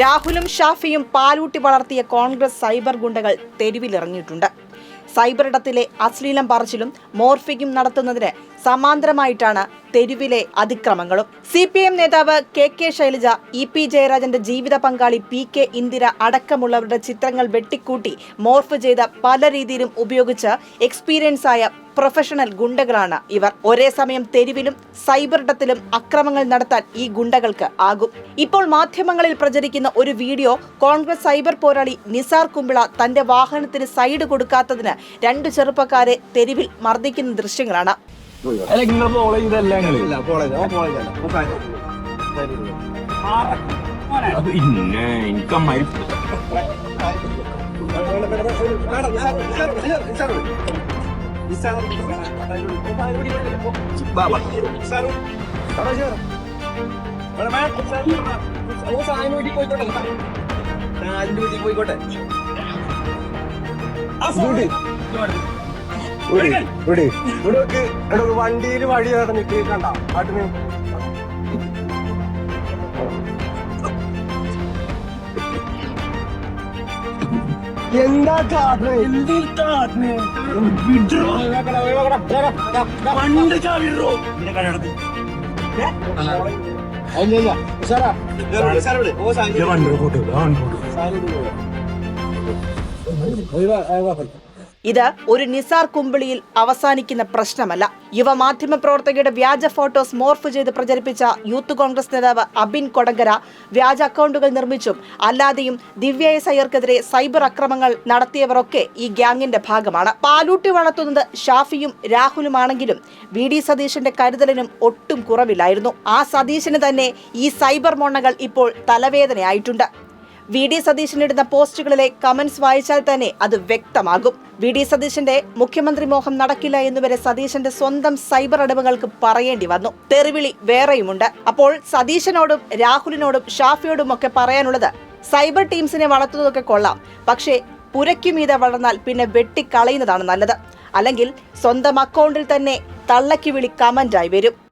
രാഹുലും ഷാഫിയും പാലൂട്ടി വളർത്തിയ കോൺഗ്രസ് സൈബർ ഗുണ്ടകൾ തെരുവിലിറങ്ങിയിട്ടുണ്ട്. സൈബർ ഇടത്തിലെ അശ്ലീലം പറച്ചിലും മോർഫിക്കും നടത്തുന്നതിന് സമാന്തരമായിട്ടാണ് തെരുവിലെ അതിക്രമങ്ങളും. സി പി എം നേതാവ് K K Shailaja E P ജയരാജന്റെ ജീവിത പങ്കാളി പി കെ ഇന്ദിര അടക്കമുള്ളവരുടെ ചിത്രങ്ങൾ വെട്ടിക്കൂട്ടി മോർഫ് ചെയ്ത പല രീതിയിലും ഉപയോഗിച്ച് എക്സ്പീരിയൻസ് ആയ പ്രൊഫഷണൽ ഗുണ്ടകളാണ് ഇവർ. ഒരേ സമയം തെരുവിലും സൈബർ ഇടത്തിലും അക്രമങ്ങൾ നടത്താൻ ഈ ഗുണ്ടകൾക്ക് ആകും. ഇപ്പോൾ മാധ്യമങ്ങളിൽ പ്രചരിക്കുന്ന ഒരു വീഡിയോ കോൺഗ്രസ് സൈബർ പോരാളി നിസാർ കുമ്പിള തന്റെ വാഹനത്തിന് സൈഡ് കൊടുക്കാത്തതിന് രണ്ട് ചെറുപ്പക്കാരെ തെരുവിൽ മർദ്ദിക്കുന്ന ദൃശ്യങ്ങളാണ്. അല്ല നിങ്ങൾ ഫോളോ ചെയ്തല്ല. പിന്നെ എനിക്ക് വീട്ടിൽ പോയിക്കോട്ടെ പോയിക്കോട്ടെ ഇവിടെ ഇവിടെ ഇവിടെ ഇവിടെ വണ്ടിയിൽ വഴി നടന്നിട്ട് കണ്ട. പാട്ടിന് എന്താ കാട്ടുന്നത് എന്തിൽ കാട്ടുന്നത് വിഡ്രോ പണ്ട് ചാവിഡ്രോ അല്ല സാറാ സാർ വിളി ഓ സാധനം ഫോട്ടോ ഇത് ഒരു നിസാർ കുമ്പിളിയിൽ അവസാനിക്കുന്ന പ്രശ്നമല്ല. യുവ മാധ്യമ പ്രവർത്തകയുടെ വ്യാജ ഫോട്ടോസ് മോർഫ് ചെയ്ത് പ്രചരിപ്പിച്ച യൂത്ത് കോൺഗ്രസ് നേതാവ് അബിൻ കൊടങ്കര വ്യാജ അക്കൗണ്ടുകൾ നിർമ്മിച്ചും അല്ലാതെയും ദിവ്യ അയ്യർക്കെതിരെ സൈബർ അക്രമങ്ങൾ നടത്തിയവരൊക്കെ ഈ ഗ്യാങ്ങിന്റെ ഭാഗമാണ്. പാലൂട്ടി വളർത്തുന്നത് ഷാഫിയും രാഹുലുമാണെങ്കിലും വി ഡി സതീശന്റെ കരുതലിനും ഒട്ടും കുറവില്ലായിരുന്നു. ആ സതീശന് തന്നെ ഈ സൈബർ മോണകൾ ഇപ്പോൾ തലവേദനയായിട്ടുണ്ട്. വി ഡി സതീശനിടുന്ന പോസ്റ്റുകളിലെ കമന്റ്സ് വായിച്ചാൽ തന്നെ അത് വ്യക്തമാകും. വി ഡി സതീശന്റെ മുഖ്യമന്ത്രി മോഹം നടക്കില്ല എന്നുവരെ സതീശന്റെ സ്വന്തം സൈബർ അടവുകൾക്ക് പറയേണ്ടി വന്നു. തെറിവിളി വേറെയുമുണ്ട്. അപ്പോൾ സതീശനോടും രാഹുലിനോടും ഷാഫിയോടും ഒക്കെ പറയാനുള്ളത് സൈബർ ടീംസിനെ വളർത്തുന്നതൊക്കെ കൊള്ളാം. പക്ഷേ പുരയ്ക്കുമീതെ വളർന്നാൽ പിന്നെ വെട്ടിക്കളയുന്നതാണ് നല്ലത്. അല്ലെങ്കിൽ സ്വന്തം അക്കൗണ്ടിൽ തന്നെ തള്ളക്കി വിളി കമന്റായി വരും.